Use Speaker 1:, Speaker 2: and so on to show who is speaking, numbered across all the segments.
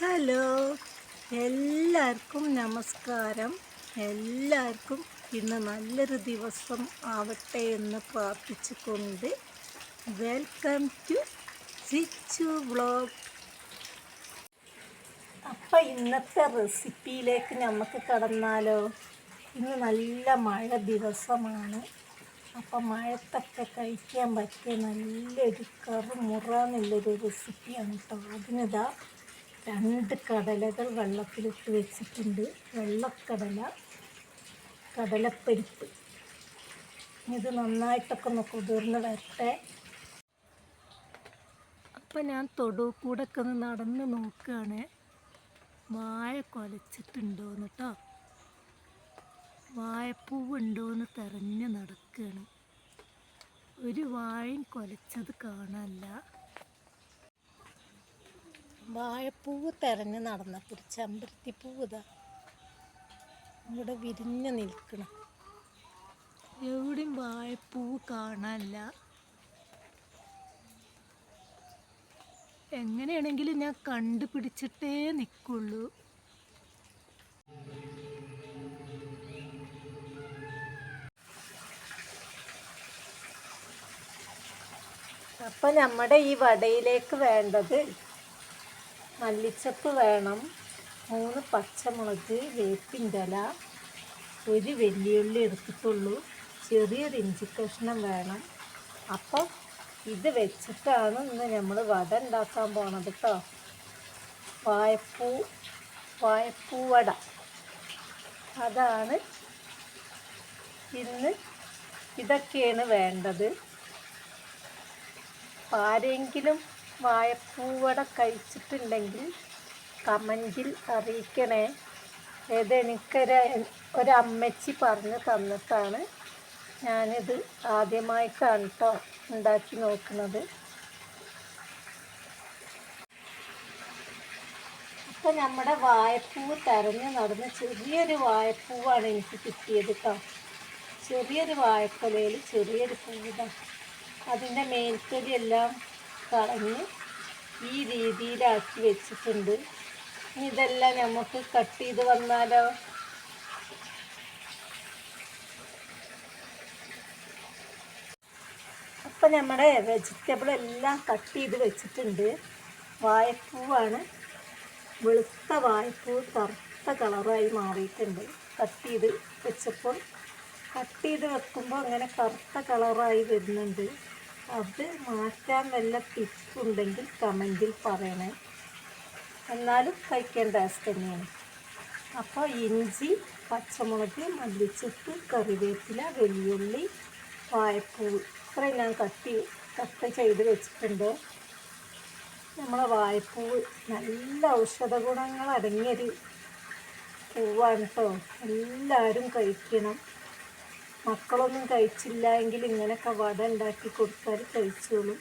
Speaker 1: Hello. എല്ലാവർക്കും നമസ്കാരം. എല്ലാവർക്കും ഇന്ന് നല്ലൊരു ദിവസം ആവട്ടെ എന്ന് പ്രാർത്ഥിച്ചുകൊണ്ട് വെൽക്കം ടു സിച്ചു വ്ളോഗ് അപ്പം ഇന്നത്തെ റെസിപ്പിയിലേക്ക് നമുക്ക് കടന്നാലോ? ഇന്ന് നല്ല മഴ ദിവസമാണ്. അപ്പം മഴത്തൊക്കെ കഴിക്കാൻ പറ്റിയ നല്ലൊരു കറുമുറാന്നുള്ളൊരു റെസിപ്പിയാണ് കേട്ടോ അതിനിതാ രണ്ട് കടലകൾ വെള്ളത്തിലിട്ട് വെച്ചിട്ടുണ്ട്. വെള്ളക്കടല കടലപ്പരിപ്പ്. ഇത് നന്നായിട്ടൊക്കെ ഒന്ന് കുതിർന്ന് വരട്ടെ. അപ്പം ഞാൻ തൊടു കൂടെ ഒക്കെ ഒന്ന് നടന്ന് നോക്കുകയാണ് വാഴ കൊലച്ചിട്ടുണ്ടോന്ന് കേട്ടോ വാഴപ്പൂവുണ്ടോയെന്ന് തെരഞ്ഞ് നടക്കുകയാണ് ഒരു വാഴയും കൊലച്ചത് കാണാനില്ല. വാഴപ്പൂവ് തെരഞ്ഞ് നടന്നപ്പോൾ ചെമ്പരത്തിപ്പൂവ് ഇതാ ഇവിടെ വിരിഞ്ഞ് നിൽക്കണം. എവിടെയും വാഴപ്പൂവ് കാണാനില്ല. എങ്ങനെയാണെങ്കിലും ഞാൻ കണ്ടുപിടിച്ചിട്ടേ നിൽക്കുള്ളൂ അപ്പം നമ്മുടെ ഈ വടയിലേക്ക് വേണ്ടത് മല്ലിച്ചപ്പ് വേണം. മൂന്ന് പച്ചമുളക് വേപ്പിന്റെ ഇല ഒരു വെല്ലുള്ളി എടുത്തിട്ടുള്ളൂ. ചെറിയൊരു ഇഞ്ചി കഷ്ണം വേണം. അപ്പോൾ ഇത് വെച്ചിട്ടാണ് ഇന്ന് നമ്മൾ വട ഉണ്ടാക്കാൻ പോണത് കേട്ടോ വായപ്പൂ വട. അതാണ് ഇന്ന് ഇതൊക്കെയാണ് വേണ്ടത്. ആരെങ്കിലും വാഴപ്പൂവട കഴിച്ചിട്ടുണ്ടെങ്കിൽ കമന്റിൽ അറിയിക്കണേ. ഇതെനിക്കൊരു ഒരമ്മച്ചി പറഞ്ഞു തന്നിട്ടാണ് ഞാനിത് ആദ്യമായിട്ടാണ് കേട്ടോ ഉണ്ടാക്കി നോക്കുന്നത്. അപ്പോൾ നമ്മുടെ വാഴപ്പൂവ് തെരഞ്ഞ് നടന്ന് ചെറിയൊരു വാഴപ്പൂവാണ് എനിക്ക് കിട്ടിയത് കേട്ടോ ചെറിയൊരു വാഴക്കൊലയിൽ ചെറിയൊരു പൂവിതാണ് അതിന്റെ മേൽത്തൊലിയെല്ലാം കളഞ്ഞ് ഈ രീതിയിലാക്കി വെച്ചിട്ടുണ്ട്. ഇനി ഇതെല്ലാം നമുക്ക് കട്ട് ചെയ്ത് വന്നാലോ? അപ്പം നമ്മുടെ വെജിറ്റബിൾ എല്ലാം കട്ട് ചെയ്ത് വെച്ചിട്ടുണ്ട്. വായപ്പൂവാണ്. വെളുത്ത വായപ്പൂ കറുത്ത കളറായി മാറിയിട്ടുണ്ട്. കട്ട് ചെയ്ത് വെച്ചപ്പോൾ. കട്ട് ചെയ്ത് വെക്കുമ്പോൾ അങ്ങനെ കറുത്ത കളറായി വരുന്നുണ്ട്. അത് മാറ്റാൻ വല്ല ടിപ്പ് ഉണ്ടെങ്കിൽ കമന്റിൽ പറയണേ. എന്നാലും കഴിക്കാൻ ടേസ്റ്റ് തന്നെയാണ്. അപ്പോൾ ഇഞ്ചി പച്ചമുളക് മല്ലിച്ചപ്പ് കറിവേപ്പില വെള്ളിയുള്ളി വായപ്പൂ ഇത്രയും ഞാൻ കട്ടി കട്ട് ചെയ്ത് വെച്ചിട്ടുണ്ട്. നമ്മളെ വാഴപ്പൂവ് നല്ല ഔഷധ ഗുണങ്ങൾ അടങ്ങിയൊരു പൂവാണ് കേട്ടോ. എല്ലാവരും കഴിക്കണം. മക്കളൊന്നും കഴിച്ചില്ല എങ്കിൽ ഇങ്ങനെയൊക്കെ വട ഉണ്ടാക്കി കൊടുത്താൽ കഴിച്ചോളും.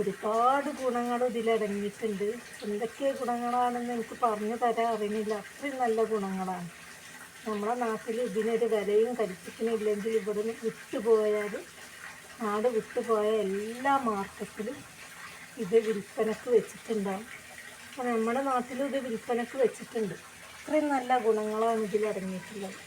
Speaker 1: ഒരുപാട് ഗുണങ്ങൾ ഇതിലടങ്ങിയിട്ടുണ്ട് എന്തൊക്കെ ഗുണങ്ങളാണെന്ന് എനിക്ക് പറഞ്ഞു തരാൻ അറിയുന്നില്ല അത്രയും നല്ല ഗുണങ്ങളാണ്. നമ്മുടെ നാട്ടിൽ ഇതിനൊരു വിലയും കൽപ്പിക്കുന്നില്ലെങ്കിൽ ഇവിടെ നിന്ന് വിട്ടുപോയാൽ നാട് വിട്ടുപോയ എല്ലാ മാർക്കറ്റിലും ഇത് വിൽപ്പനക്ക് വെച്ചിട്ടുണ്ടാവും. അപ്പോൾ നമ്മുടെ നാട്ടിലും ഇത് വിൽപ്പനക്ക് വെച്ചിട്ടുണ്ട്. അത്രയും നല്ല ഗുണങ്ങളാണ് ഇതിലടങ്ങിയിട്ടുള്ളത്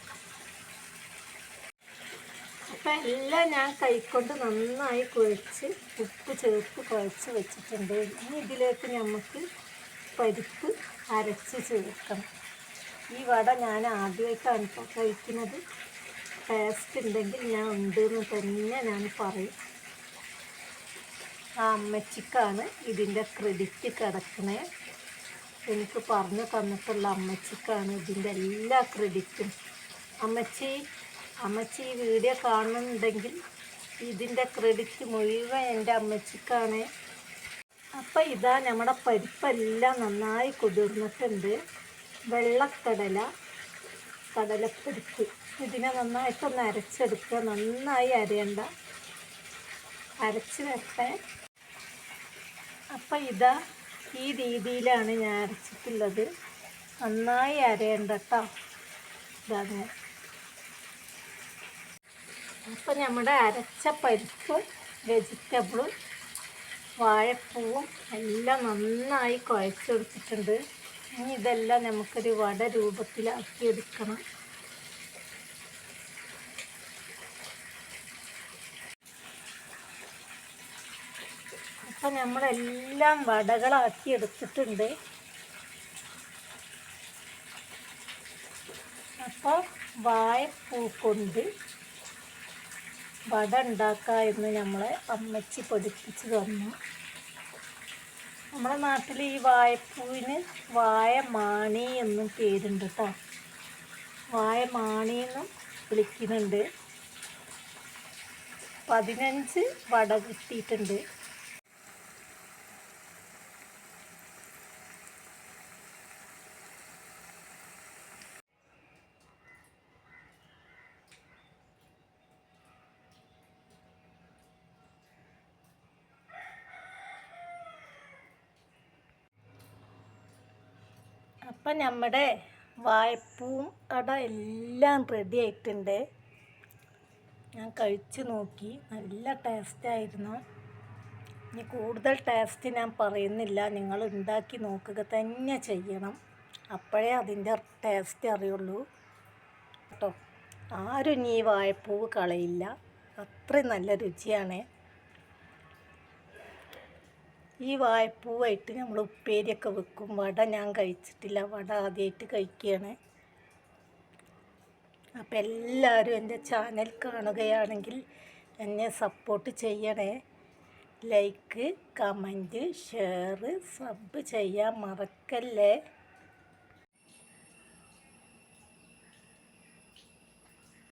Speaker 1: എല്ലാം ഞാൻ കൈക്കൊണ്ട് നന്നായി കുഴച്ച് ഉപ്പ് ചേർത്ത് കുഴച്ച് വെച്ചിട്ടുണ്ട്. ഇനി ഇതിലേക്ക് നമുക്ക് പരിപ്പ് അരച്ച് ചേർക്കണം. ഈ വട ഞാൻ ആദ്യമായിട്ടാണ് ഇപ്പോൾ കഴിക്കുന്നത്. ടേസ്റ്റ് ഉണ്ടെങ്കിൽ ഞാൻ ഉണ്ട് എന്ന് തന്നെ ഞാൻ പറയും. ആ അമ്മച്ചിക്കാണ് ഇതിന്റെ ക്രെഡിറ്റ് കിടക്കണേ. എനിക്ക് പറഞ്ഞു തന്നിട്ടുള്ള അമ്മച്ചിക്കാണ് ഇതിന്റെ എല്ലാ ക്രെഡിറ്റും അമ്മച്ചി അമ്മച്ചി ഈ വീഡിയോ കാണുന്നുണ്ടെങ്കിൽ ഇതിന്റെ ക്രെഡിറ്റ് മുഴുവൻ എന്റെ അമ്മച്ചിക്കാണ്. അപ്പം ഇതാ നമ്മുടെ പരിപ്പെല്ലാം നന്നായി കുതിർന്നിട്ടുണ്ട്. വെള്ളക്കടല കടലപ്പരിപ്പ് ഇതിനെ നന്നായിട്ടൊന്ന് അരച്ചെടുക്കുക. നന്നായി അരയണ്ട. അരച്ച് വെക്കാൻ അപ്പം ഇതാ ഈ രീതിയിലാണ് ഞാൻ അരച്ചിട്ടുള്ളത്. നന്നായി അരയണ്ട കേട്ടോ. ഇതാണ് അപ്പം നമ്മുടെ അരച്ച പരിപ്പും വെജിറ്റബിളും വാഴപ്പൂവും എല്ലാം നന്നായി കുഴച്ചെടുത്തിട്ടുണ്ട്. ഇനി ഇതെല്ലാം നമുക്കൊരു വട രൂപത്തിലാക്കി എടുക്കണം. അപ്പം നമ്മളെല്ലാം വടകളാക്കി എടുത്തിട്ടുണ്ട്. അപ്പോൾ വാഴപ്പൂ കൊണ്ട് വട ഉണ്ടാക്കുക എന്ന് നമ്മളെ അമ്മച്ചി പഠിപ്പിച്ച് തന്നു. നമ്മുടെ നാട്ടിൽ ഈ വായപ്പൂവിന് വായമാണി എന്നും പേരുണ്ട് കേട്ടോ വായമാണി എന്നും വിളിക്കുന്നുണ്ട്. പതിനഞ്ച് വട കിട്ടിയിട്ടുണ്ട്. അപ്പം നമ്മുടെ വായ്പൂവും അട എല്ലാം റെഡി ആയിട്ടുണ്ട്. ഞാൻ കഴിച്ചു നോക്കി. നല്ല ടേസ്റ്റായിരുന്നു ഇനി കൂടുതൽ ടേസ്റ്റ് ഞാൻ പറയുന്നില്ല. നിങ്ങൾ ഉണ്ടാക്കി നോക്കുക തന്നെ ചെയ്യണം. അപ്പോഴേ അതിന്റെ ടേസ്റ്റ് അറിയുള്ളൂ. കേട്ടോ. ആരും ഇനി ഈ വാഴപ്പൂവ് കളയില്ല. അത്രയും നല്ല രുചിയാണ്. ഈ വായ്പൂവായിട്ട് നമ്മൾ ഉപ്പേരിയൊക്കെ വെക്കും. വട ഞാൻ കഴിച്ചിട്ടില്ല. വട ആദ്യമായിട്ട് കഴിക്കുകയാണ്. അപ്പം എല്ലാവരും എന്റെ ചാനൽ കാണുകയാണെങ്കിൽ എന്നെ സപ്പോർട്ട് ചെയ്യണേ. ലൈക്ക് കമന്റ് ഷെയർ സബ് ചെയ്യാൻ മറക്കല്ലേ?